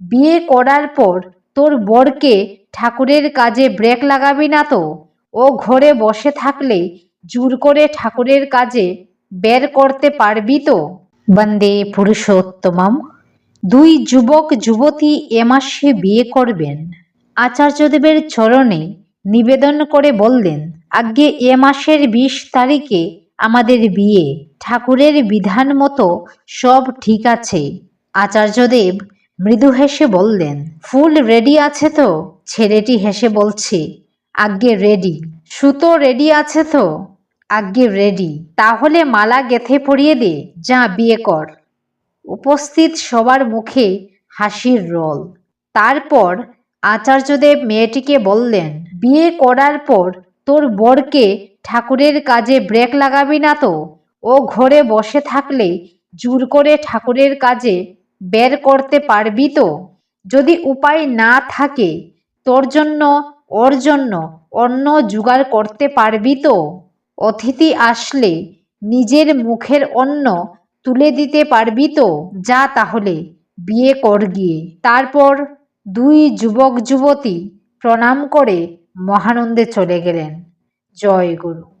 বিয়ে করার পর তোর বরকে ঠাকুরের কাজে ব্রেক লাগাবি না তো? ও ঘরে বসে থাকলে জোর করে ঠাকুরের কাজে বের করতে পারবি তো? বন্দে পুরুষোত্তমম। দুই যুবক যুবতী এ মাসে বিয়ে করবেন। আচার্যদেবের চরণে নিবেদন করে বললেন আগে এ মাসের বিশ তারিখে আমাদের বিয়ে। ঠাকুরের বিধান মতো সব ঠিক আছে। আচার্যদেব মৃদু হেসে বললেন, ফুল রেডি আছে তো? ছেলেটি হেসে বলছে, আজ্ঞে রেডি। সুতো রেডি আছে তো? আজ্ঞে রেডি। তাহলে মালা গেথে পরিয়ে দে, যা বিয়ে কর। উপস্থিত সবার মুখে হাসির রোল। তারপর আচার্যদেব মেয়েটিকে বললেন, বিয়ে করার পর তোর বরকে ঠাকুরের কাজে ব্রেক লাগাবি না তো? ও ঘরে বসে থাকলে জোর করে ঠাকুরের কাজে বের করতে পারবি তো? যদি উপায় না থাকে, তোর জন্য, ওর জন্য অন্য জোগাড় করতে পারবি তো? অতিথি আসলে নিজের মুখের অন্ন তুলে দিতে পারবি তো? যা তাহলে, বিয়ে কর গিয়ে। তারপর দুই যুবক যুবতী প্রণাম করে মহানন্দে চলে গেলেন। জয় গুরু।